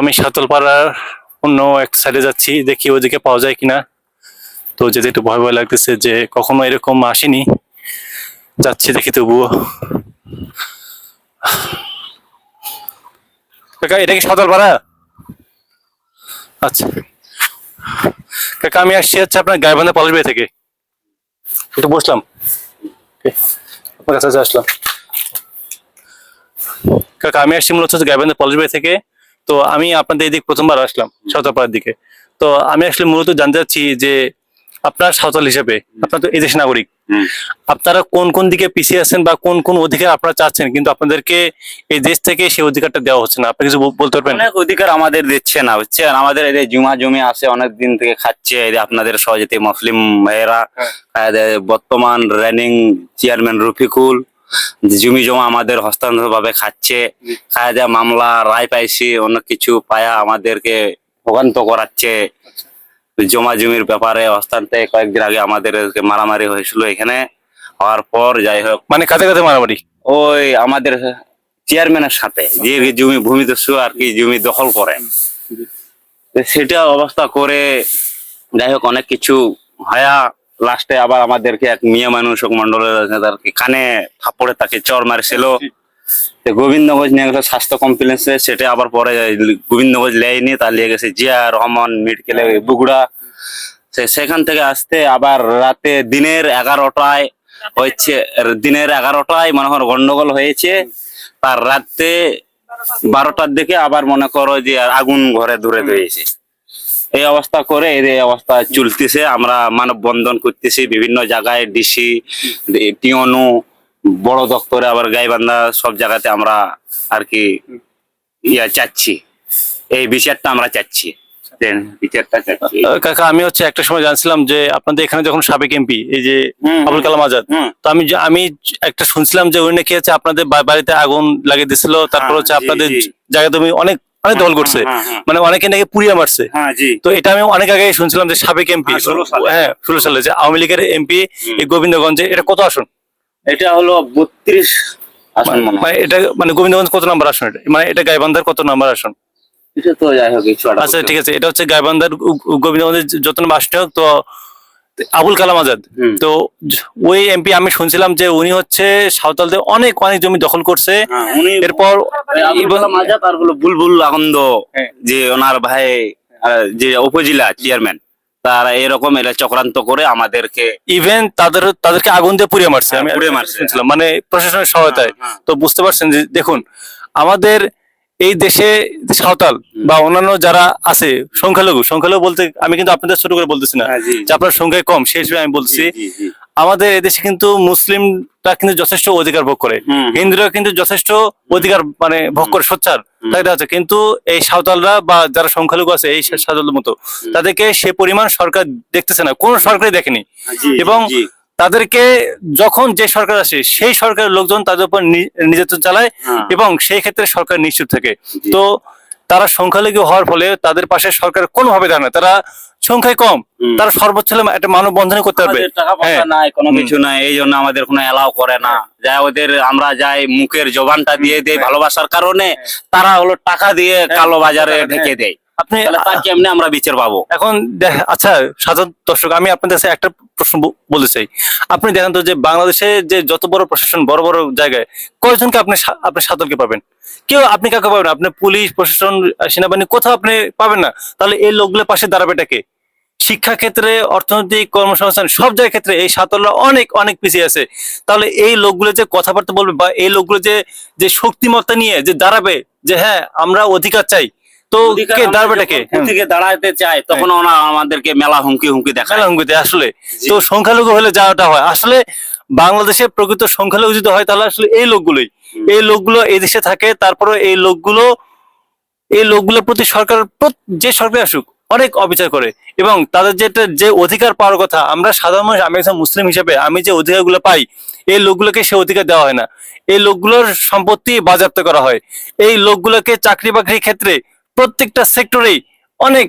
আমি সাতলপাড়ার অন্য এক সাইডে যাচ্ছি, দেখি ওদিকে পাওয়া যায় কিনা। তো যেতে একটু ভয় ভয় লাগতেছে যে কখনো এরকম আসেনি। যাচ্ছি দেখি তবুও। এটা কি সাতলপাড়া? আচ্ছা। কাকা, আমি আসছি হচ্ছে আপনার গাইবান্ধা পলাশবাড়ি থেকে। একটু বসলাম। আপনার কাছে আসলাম। কাকা, আমি আসছি মূলত হচ্ছে গাইবান্ধা পলাশবাড়ি থেকে। তো আমি আপনাদের এদিক প্রথমবার আসলাম সাঁওতালপাড়ার দিকে। তো আমি আসলে মূলত জানতে চাচ্ছি যে আপনার সাঁওতাল হিসেবে আপনার তো এই দেশের নাগরিক আপনারা কোন কোন দিকে পিছিয়ে আছেন বা কোন কোন অধিকার আপনারা চাচ্ছেন? কিন্তু আপনাদেরকে এই দেশ থেকে সেই অধিকারটা দেওয়া হচ্ছে না। আপনি কিছু বলতে পারবেন? অনেক অধিকার আমাদের দিচ্ছে না বুঝছেন? আমাদের এই জুমা জমি আছে অনেক দিন থেকে খাচ্ছে। আপনাদের সহজেতে মুসলিম ভাইয়েরা হ্যাঁ। বর্তমান রানিং চেয়ারম্যান রফিকুল জমি জমা আমাদের হস্তান্তর ভাবে খাচ্ছে খায় মামলা রায় পাইছি অনেক কিছু পায়া আমাদেরকে ভোগান্ত করাচ্ছে। জমা জমির ব্যাপারে হস্তান্তরে কয়েকদিন আগে আমাদের মারামারি হয়েছিল এখানে হওয়ার পর যাই হোক। মানে কাছে কাছে মারামারি? ওই আমাদের চেয়ারম্যানের সাথে যে জমি ভূমি ভূমিদস্যু আর কি জমি দখল করে। সেটা অবস্থা করে যাই হোক অনেক কিছু হয়া লাস্টে আবার আমাদেরকে এক মিয়া মানুষ মন্ডলের আর কি কানে থাপড়ে তাকে চর মারছিল। গোবিন্দগঞ্জ নিয়ে গেছে স্বাস্থ্য কমপ্লেক্সে, সেটা আবার পরে গোবিন্দগঞ্জ লেয়নি, তার লিয়ে গেছে জিয়া, রহমান মেডিকেলে বুগুড়া। সেখান থেকে আসতে আবার রাতে দিনের এগারোটায় হচ্ছে দিনের এগারোটায় মনে হয় গন্ডগোল হয়েছে। তার রাতে বারোটার দিকে আবার মনে করো যে আগুন ঘরে ধরে দিয়েছে। এই অবস্থা করে এই অবস্থা চলতেছে। আমরা মানব বন্ধন করতেছি বিভিন্ন জায়গায় ডিসি টিওনু বড় দপ্তরে আবার গাইবান্ধা সব জায়গাতে আমরা আর কি ইয়া চাচ্ছি। এই বিচারটা আমরা চাচ্ছি। কাকা আমি হচ্ছে একটা সময় জানছিলাম যে আপনাদের এখানে যখন সাবেক এমপি এই যে আবুল কালাম আজাদ তো আমি আমি একটা শুনছিলাম যে উনি নাকি হচ্ছে আপনাদের বাড়িতে আগুন লাগিয়ে দিছিল তারপর হ্যাঁ, হচ্ছে আপনাদের জায়গা তুমি অনেক অনেক দল করছে। হ্যাঁ, হ্যাঁ। মানে অনেকে নাকি পুড়িয়ে মারছে। হ্যাঁ তো এটা আমি অনেক আগে শুনছিলাম যে সাবেক এমপি। হ্যাঁ, 16 হ্যাঁ ষোলো সালে যে আওয়ামী লীগের এমপি গোবিন্দগঞ্জে এটা কত আসন? এটা হলো বত্রিশ মনে হয়। এটা মানে গোবিন্দগঞ্জ কত নাম্বার আসন এটা? মানে এটা গাইবান্ধার কত নাম্বার আসন? আচ্ছা ঠিক আছে এটা হচ্ছে গাইবান্ধার গোবিন্দগঞ্জের যত নাম্বার আসন হোক তো আবুল কালাম আজাদ তো ওই এমপি আমি শুনছিলাম যে উনি হচ্ছে সাঁওতালদের অনেক অনেক জমি দখল করছে হ্যাঁ, এরপর আর হলো বুলবুল আনন্দ হ্যাঁ। যে ওনার ভাই যে উপজেলা চেয়ারম্যান তারা এরকম এরা চক্রান্ত করে আমাদেরকে ইভেন তাদের তাদেরকে আগুন দিয়ে পুড়িয়ে মারছে হ্যাঁ, আমি পুড়িয়ে মারছে। শুনছিলাম মানে প্রশাসনের সহায়তায় হ্যাঁ, হ্যাঁ। তো বুঝতে পারছেন যে দেখুন আমাদের এই দেশে সাঁওতাল বা অন্যান্য যারা আছে সংখ্যালঘু সংখ্যালঘু বলতে আমি কিন্তু আপনাদের ছোট করে বলতেছি না হ্যাঁ, যে আপনার সংখ্যায় কম সেই হিসেবে আমি বলছি। আমাদের এদেশে কিন্তু মুসলিমরা কিন্তু যথেষ্ট অধিকার ভোগ করে। হিন্দুরা কিন্তু যথেষ্ট অধিকার মানে ভোগ করে সোচ্চার তাই যাচ্ছে কিন্তু এই সাঁওতালরা বা যারা সংখ্যালঘু আছে এই সাঁওতালের মতো তাদেরকে সে পরিমাণ সরকার দেখতেছে না কোন সরকারই দেখেনি। এবং। তাদেরকে যখন যে সরকার আসে সেই সরকারের লোকজন তাদের উপর নির্যাতন চালায় হ্যাঁ। এবং সেই ক্ষেত্রে সরকার নিশ্চুপ থাকে। তো তারা সংখ্যালঘু হওয়ার ফলে তাদের পাশে সরকার কোনোভাবে দাঁড়ায় তারা সংখ্যায় কম তারা সর্বোচ্চ একটা মানব বন্ধনে করতে পারবে। আমাদের টাকা পয়সা হ্যাঁ। নাই কোনো কিছু নাই এই জন্য আমাদের কোনো এলাও করে না। যা ওদের আমরা যাই মুখের জবানটা দিয়ে দেই ভালোবাসার কারণে তারা হলো টাকা দিয়ে কালো বাজারে হ্যাঁ। ঢেকে দেয়। আপনি কেমনে আমরা বিচার পাবো? এখন আচ্ছা সাধারণ দর্শক আমি আপনাদের কাছে একটা প্রশ্ন বলতে চাই। আপনি দেখেন তো যে বাংলাদেশে যে যত বড় প্রশাসন বড় বড় জায়গায় কয়জনকে আপনি আপনি সাঁতারকে পাবেন? কেউ আপনি কাকে পাবেন? আপনি পুলিশ প্রশাসন সেনাবাহিনী কোথাও আপনি পাবেন না। তাহলে এই লোকগুলোর পাশে দাঁড়াবে এটাকে শিক্ষা ক্ষেত্রে অর্থনৈতিক কর্মসংস্থান সব জায়গার ক্ষেত্রে এই সাঁতাররা অনেক অনেক পিছিয়ে আছে। তাহলে এই লোকগুলো যে কথাবার্তা বলবে বা এই লোকগুলো যে যে শক্তিমত্তা নিয়ে যে দাঁড়াবে যে হ্যাঁ আমরা অধিকার চাই তো কে দাঁড়াবে যখন থেকে দাঁড়াতে চাই তখন ওরা আমাদেরকে মেলা হুমকি হুমকি দেখায়। সংখ্যালঘুতে আসলে। তো সংখ্যালঘু হলে যাওয়াটা হয়। আসলে বাংলাদেশে প্রকৃত সংখ্যালঘু যদি হয় তাহলে আসলে এই লোকগুলোই। এই লোকগুলো এই দেশে থাকে তারপরে এই লোকগুলো এই লোকগুলোর প্রতি সরকার যে সরকার আসুক অনেক অবিচার করে। এবং তাদের যেটা যে অধিকার পাওয়ার কথা আমরা সাধারণ মানুষ আমি একজন মুসলিম হিসেবে আমি যে অধিকারগুলো পাই এই লোকগুলোকে সে অধিকার দেওয়া হয় না। এই লোকগুলোর সম্পত্তি বাজেয়াপ্ত করা হয়। এই লোকগুলোকে চাকরি বাকরির ক্ষেত্রে প্রত্যেকটা সেক্টরেই অনেক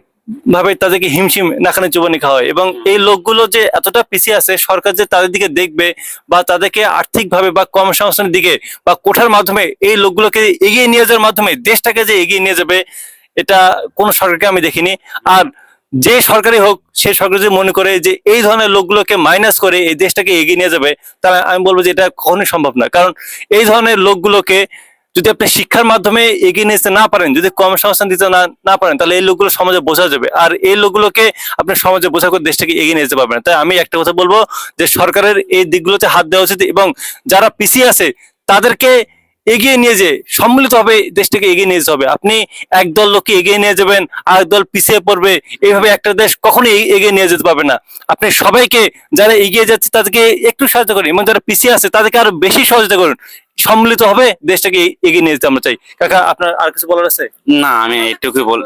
ভাবে তাদেরকে হিমশিম নাখানে চুবানি খাওয়া হয় এবং এই লোকগুলো যে এতটা পিছিয়ে আছে, সরকার যে তাদের দিকে দেখবে বা তাদেরকে আর্থিকভাবে বা কর্মসংস্থানের দিকে বা কোঠার মাধ্যমে এই লোকগুলোকে এগিয়ে নিয়ে যাওয়ার মাধ্যমে দেশটাকে যে এগিয়ে নিয়ে যাবে, এটা কোন সরকারকে আমি দেখিনি। আর যে সরকারই হোক সেই সরকার যদি মনে করে যে এই ধরনের লোকগুলোকে মাইনাস করে এই দেশটাকে এগিয়ে নিয়ে যাবে, তাহলে আমি বলব যে এটা কখনোই সম্ভব না। কারণ এই ধরনের লোকগুলোকে যদি আপনি শিক্ষার মাধ্যমে এগিয়ে নিয়ে যেতে না পারেন, যদি কর্মসংস্থান দিতে না না পারেন, তাহলে এই লোকগুলো সমাজে বোঝা যাবে। আর এই লোকগুলোকে আপনি সমাজে বোঝা করে দেশটাকে এগিয়ে নিয়ে যেতে পারবেন। তাই আমি একটা কথা বলব যে সরকারের এই দিকগুলোতে হাত দেওয়া উচিত এবং যারা পিছিয়ে আছে, তাদেরকে এগিয়ে নিয়ে যে সম্মিলিতভাবে দেশটাকে এগিয়ে নিয়ে যেতে হবে। আপনি একদল লোককে এগিয়ে নিয়ে যাবেন আর দল পিছিয়ে পড়বে, এইভাবে একটা দেশ কখনোই এগিয়ে নিয়ে যেতে পারবে না। আপনি সবাইকে যারা এগিয়ে যাচ্ছে, তাদেরকে একটু সাহায্য করুন এবং যারা পিছিয়ে আছে, তাদেরকে আরও বেশি সহযোগিতা করুন। সম্মিলিত হবে দেশটাকে এগিয়ে নিয়ে যেতে আমরা চাই কাকা আপনার আর কিছু বলার আছে না আমি এইটুকুই বল।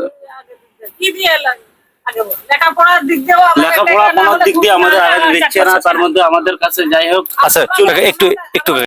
লেখাপড়ার দিক দিয়ে আমাদের দিচ্ছে না তার মধ্যে আমাদের কাছে যাই হোক আচ্ছা একটু একটু